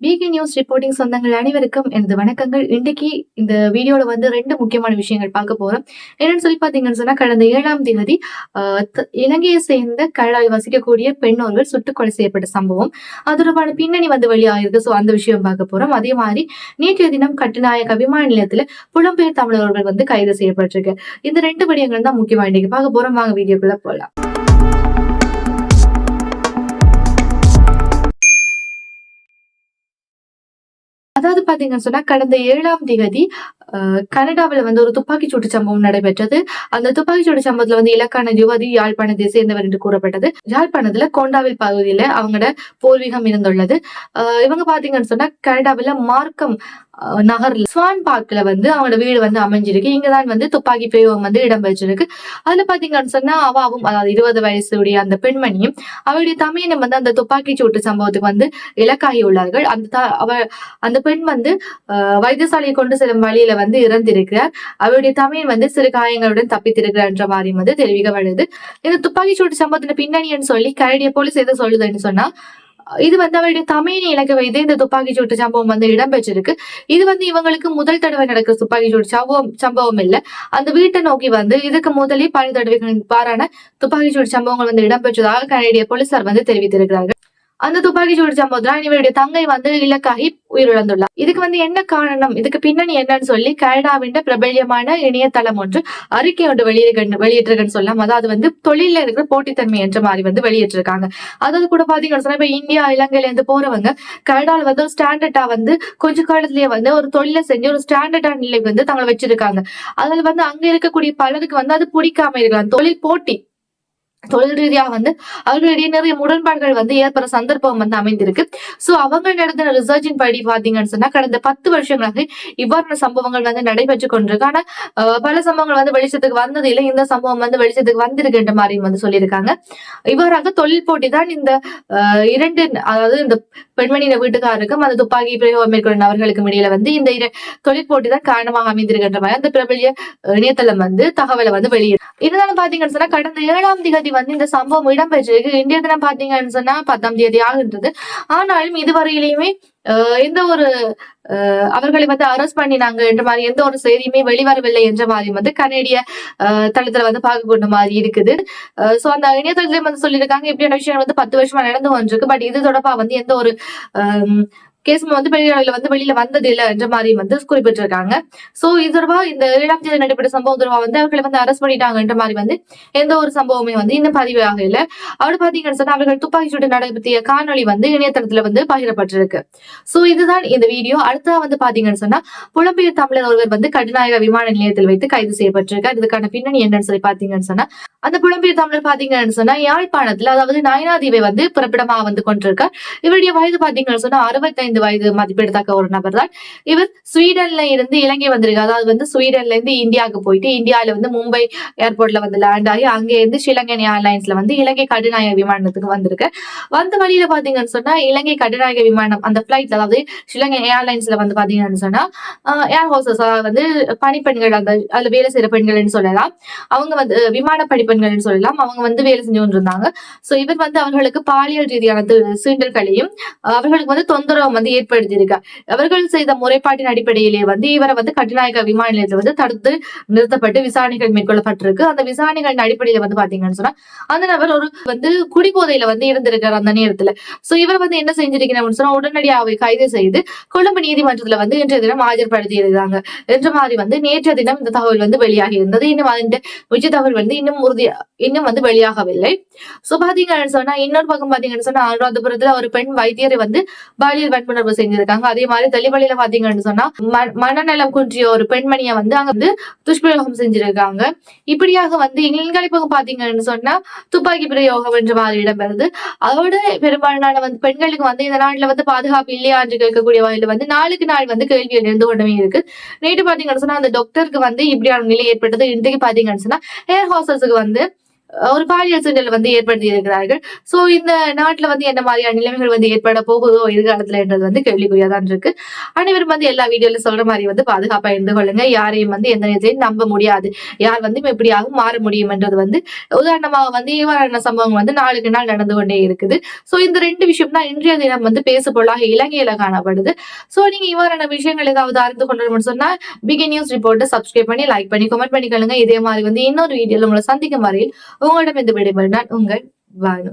PK news reporting சொந்தங்கள் அனைவருக்கும் எனது வணக்கங்கள். இன்றைக்கு இந்த வீடியோல வந்து ரெண்டு முக்கியமான விஷயங்கள் பார்க்க போறோம். என்னன்னு சொல்லி பாத்தீங்கன்னு சொன்னா கடந்த ஏழாம் தேதி ஆஹ், இலங்கையை சேர்ந்த கனடாவில் வசிக்கக்கூடிய பெண் ஒருவர் கொலை செய்யப்பட்ட சம்பவம். அது தொடர்பான பின்னணி வந்து வெளியாயிருக்கு. ஸோ அந்த விஷயம் பார்க்க போறோம். அதே மாதிரி நேற்றைய தினம் கட்டுநாயக விமான நிலையத்துல புலம்பெயர் தமிழர்கள் வந்து கைது செய்யப்பட்டிருக்கு. இந்த ரெண்டு விடயங்கள் தான் முக்கியமா இன்னைக்கு பார்க்க போறோம். வாங்க வீடியோக்குள்ள போலாம். அதாவது பாத்தீங்கன்னு சொன்னா கடந்த ஏழாம் தேதி அஹ், கனடாவுல வந்து ஒரு துப்பாக்கி சூட்டு சம்பவம் நடைபெற்றது. அந்த துப்பாக்கி சூட்டு சம்பவத்துல வந்து இலக்கான யுவதி யாழ்ப்பாணத்தை சேர்ந்தவர் என்று கூறப்பட்டது. யாழ்ப்பாணத்துல கோண்டாவில் பகுதியில அவங்களோட பூர்வீகம் இருந்துள்ளது இவங்க பாத்தீங்கன்னு சொன்னா கனடாவுல மார்க்கம் நகர்ல. ஸ்வான் பார்க்ல வந்து அவனோட வீடு வந்து அமைஞ்சிருக்கு. இங்கதான் வந்து துப்பாக்கி பிரயோகம் வந்து இடம்பெற்றிருக்கு. அதுல பாத்தீங்கன்னு சொன்னா அவாவும் அதாவது இருபது வயசுடைய அந்த பெண்மணியும் அவருடைய தமையனும் வந்து அந்த துப்பாக்கி சூட்டு சம்பவத்துக்கு வந்து இலக்காகி உள்ளார்கள். அந்த அவ அந்த பெண் வந்து வைத்தியசாலையை கொண்டு செல்லும் வழியில வந்து இறந்திருக்கிறார். அவருடைய தமையன் வந்து சிறு காயங்களுடன் தப்பித்திருக்கிறார் என்ற மாதிரி வந்து தெரிவிக்கப்படுது இந்த துப்பாக்கி சூட்டு சம்பவத்தின் பின்னணின்னு சொல்லி கரடிய போலீஸ் எதை சொல்லுதுன்னு சொன்னா இது வந்து அவருடைய தமையனை இலக்க வைத்து இந்த துப்பாக்கி சூட்டு சம்பவம் வந்து இடம்பெற்றிருக்கு. இது வந்து இவங்களுக்கு முதல் தடவை நடக்கிற துப்பாக்கி சூட்டு சம்பவம் சம்பவம் இல்ல. அந்த வீட்டை நோக்கி வந்து இதுக்கு முதலே பல தடவைகளின் பாரான துப்பாக்கிச்சூட்டு சம்பவங்கள் வந்து இடம்பெற்றதாக கனடிய போலீசார் வந்து தெரிவித்திருக்கிறார்கள். அந்த துப்பாக்கி சூடு சம்பவத்துல இவருடைய தங்கை வந்து இலக்காகி உயிரிழந்துள்ளார். இதுக்கு வந்து என்ன காரணம்? இதுக்கு பின்னணி என்னன்னு சொல்லி கனடாவின் பிரபல்யமான இணையதளம் ஒன்று அறிக்கை ஒன்று வெளியிட்டு வெளியிட்டிருக்குன்னு சொல்லலாம். அதாவது வந்து தொழில இருக்கிற போட்டித்தன்மை என்ற மாதிரி வந்து வெளியிட்டிருக்காங்க. அதாவது கூட பாத்தீங்கன்னு சொன்னா இப்ப இந்தியா இலங்கையில இருந்து போறவங்க கனடால வந்து ஒரு ஸ்டாண்டர்டா வந்து கொஞ்ச காலத்திலேயே வந்து ஒரு தொழிலை செஞ்சு ஒரு ஸ்டாண்டர்டா நிலை வந்து தங்களை வச்சிருக்காங்க. அதுல வந்து அங்க இருக்கக்கூடிய பலருக்கு வந்து அது பிடிக்காம இருக்கலாம். தொழில் போட்டி தொழில் ரீதியாக வந்து அவர்களிடையே நிறைய முரண்பாடுகள் வந்து ஏற்படுற சந்தர்ப்பம் வந்து அமைந்திருக்கு. ஸோ அவங்க நடந்த ரிசர்ச்சின் படி பார்த்தீங்கன்னு சொன்னா கடந்த பத்து வருஷங்களாக இவ்வாறான சம்பவங்கள் வந்து நடைபெற்று கொண்டிருக்கு. ஆனா பல சம்பவங்கள் வந்து வெளிச்சத்துக்கு வந்தது இல்லை. இந்த சம்பவம் வந்து வெளிச்சத்துக்கு வந்திருக்குன்ற மாதிரி வந்து சொல்லியிருக்காங்க. இவ்வாறாக தொழில் போட்டி தான் இந்த இரண்டு அதாவது இந்த பெண்மணியின் வீட்டுக்காருக்கும் அந்த துப்பாக்கி பிரயோகம் மேற்கொண்ட நபர்களுக்கும் இடையில வந்து இந்த தொழில் போட்டி தான் காரணமாக அமைந்திருக்கின்ற மாதிரி அந்த பிரபலிய இணையதளம் வந்து தகவலை வந்து வெளியிடும் இதனால பாத்தீங்கன்னு சொன்னா கடந்த ஏழாம் தேதி வந்து இந்த சம்பவம் இடம்பெற்றிருக்கு. இந்திய தினம் பாத்தீங்கன்னு சொன்னா பத்தாம் தேதி ஆகின்றது ஆனாலும் இதுவரையிலுமே எந்த ஒரு அஹ், அவர்களை வந்து அரெஸ்ட் பண்ணினாங்க என்ற மாதிரி எந்த ஒரு செய்தியுமே வெளிவரவில்லை என்ற மாதிரி வந்து கனேடிய தளத்துல வந்து பார்க்க கொண்ட மாதிரி இருக்குது. சோ அந்த இணையதளத்துல வந்து சொல்லியிருக்காங்க இப்படியான விஷயம் வந்து பத்து வருஷமா நடந்து வந்திருக்கு. பட் இது தொடர்பா வந்து எந்த ஒரு கேஸ் வந்து வெளியில வந்து வெளியில வந்தது இல்லை என்ற மாதிரி வந்து குறிப்பிட்டிருக்காங்க. சோ இது தொடர்பா இந்த ஏழாம் தேதி நடைபெற்ற சம்பவம் தொடர்பா வந்து அவர்களை வந்து அரெஸ்ட் பண்ணிட்டாங்கன்ற மாதிரி வந்து எந்த ஒரு சம்பவமே வந்து இன்னும் பதிவாக இல்லை. அவர் பாத்தீங்கன்னு சொன்னா அவர்கள் துப்பாக்கி சூடு நடத்திய காணொளி வந்து இணையதளத்துல வந்து பகிரப்பட்டிருக்கு. சோ இதுதான் இந்த வீடியோ. அடுத்ததா வந்து பாத்தீங்கன்னு சொன்னா புலம்பெயர் தமிழர் ஒருவர் வந்து கடுநாயக விமான நிலையத்தில் வைத்து கைது செய்யப்பட்டிருக்கார். இதுக்கான பின்னணி என்னன்னு சொல்லி பாத்தீங்கன்னு சொன்னா அந்த புலம்பெயர் தமிழர் பாத்தீங்கன்னு சொன்னா யாழ்ப்பாணத்துல அதாவது நயனாதீவை வந்து பிறப்பிடமா வந்து கொண்டிருக்கார். இவருடைய வயது பாத்தீங்கன்னு சொன்னா அறுபத்தைந்து வயது மதிப்பிடத்தக்க ஒரு நபர் தான் இவர் ஸ்வீடன்ல இருந்து இலங்கை வந்திருக்காரு. அதாவது வந்து ஸ்வீடன்ல இருந்து இந்தியாவுக்கு போயிட்டு இந்தியாவில வந்து மும்பை ஏர்போர்ட்ல வந்து லேண்ட் ஆகி அங்கே இருந்து ஸ்ரீலங்கன் ஏர்லைன்ஸ்ல வந்து இலங்கை கடுநாயக விமானத்துக்கு வந்திருக்கு. வந்த வழியில பாத்தீங்கன்னு சொன்னா இலங்கை கடுநாயக விமானம் அந்த பிளைட் அதாவது ஸ்ரீலங்கன் ஏர்லைன்ஸ்ல வந்து பாத்தீங்கன்னு சொன்னா ஏர் ஹோசஸ் வந்து பணிப்பெண்கள் அந்த அதுல வேலை செய்யற பெண்கள்னு சொல்லலாம். அவங்க வந்து விமான பணிப்பெண்கள்னு சொல்லலாம். அவங்க வந்து வேலை செஞ்சு கொண்டிருந்தாங்க. சோ இவர் வந்து அவர்களுக்கு பாலியல் ரீதியான சீண்டல்களையும் அவர்களுக்கு வந்து தொந்தரவு வந்து ஏற்படுத்தியிருக்கார் அவர்கள் செய்த முறைப்பாட்டின் அடிப்படையிலே வந்து இவரை வந்து கட்டுநாயக்க விமான நிலையத்தில் வந்து தடுத்து நிறுத்தப்பட்டு விசாரணைகள் மேற்கொள்ளப்பட்டிருக்கு. அந்த விசாரணைகளின் அடிப்படையில வந்து பாத்தீங்கன்னு சொன்னா அந்த நபர் ஒரு வந்து குடிபோதையில வந்து இருந்திருக்காரு அந்த நேரத்துல. சோ இவர் வந்து என்ன செஞ்சிருக்கிறார் சொன்னா உடனடியாக கைது செய்து கொழும்பு நீதிமன்றத்துல வந்து இன்றைய தினம் ஆஜர்படுத்தி இருக்காங்க என்ற மாதிரி வந்து நேற்றைய தினம் இந்த தகவல் வந்து வெளியாகி இருந்தது. இன்னும் அந்த உச்ச தகவல் வந்து இன்னும் உறுதி இன்னும் வந்து வெளியாகவில்லை. சோ பாத்தீங்கன்னு சொன்னா இன்னொரு பக்கம் பாத்தீங்கன்னு சொன்னா அனுராதபுரத்துல ஒரு பெண் வைத்தியரை வந்து பாலியல் வன்முறை விழிப்புணர்வு செஞ்சிருக்காங்க. அதே மாதிரி தெளிவழியில பாத்தீங்கன்னு சொன்னா மனநலம் குன்றிய ஒரு பெண்மணியை வந்து அங்க வந்து துஷ்பிரயோகம் செஞ்சிருக்காங்க. இப்படியாக வந்து எங்களுக்கு பாத்தீங்கன்னு சொன்னா துப்பாக்கி பிரயோகம் என்ற மாதிரி இடம்பெறுது. அதோட பெரும்பாலான வந்து பெண்களுக்கு வந்து இந்த நாட்டுல வந்து பாதுகாப்பு இல்லையா என்று கேட்கக்கூடிய வகையில வந்து நாளுக்கு நாள் வந்து கேள்விகள் இருந்து கொண்டுமே இருக்கு. நேற்று பாத்தீங்கன்னு சொன்னா அந்த டாக்டருக்கு வந்து இப்படியான நிலை ஏற்பட்டது. இன்றைக்கு பாத்தீங்கன்னு சொன்னா ஏர் ஹாஸ்டல்ஸுக்கு வந்து ஒரு பாலியல் சீண்டல் வந்து ஏற்படுத்தி இருக்கிறார்கள் சோ இந்த நாட்டுல வந்து என்ன மாதிரியான நிலைமைகள் வந்து ஏற்பட போகுதோ எதிர்காலத்துல என்றது வந்து கேள்விக்குரியதான் இருக்கு. அனைவரும் வந்து எல்லா வீடியோல சொல்ற மாதிரி வந்து பாதுகாப்பா இருந்து கொள்ளுங்க. யாரையும் வந்து எந்த நேரத்தையும் நம்ப முடியாது. யார் வந்து எப்படியாகவும் மாற முடியும் என்றது வந்து உதாரணமாக வந்து இவ்வாறான சம்பவம் வந்து நாளுக்கு நாள் நடந்து கொண்டே இருக்குது. சோ இந்த ரெண்டு விஷயம் தான் இன்றைய தினம் வந்து பேசுபொருளாக இலங்கையில காணப்படுது சோ நீங்க இவ்வாறான விஷயங்கள் ஏதாவது அறிந்து கொள்ளணும்னு சொன்னா பிகி நியூஸ் ரிப்போர்ட்டை சப்ஸ்கிரைப் பண்ணி லைக் பண்ணி கமெண்ட் பண்ணிக்கொள்ளுங்க இதே மாதிரி வந்து இன்னொரு வீடியோல உங்களை சந்திக்கும் வரையில் உங்களிடம் இந்த விடைபெறும் நான் உங்கள் வானு.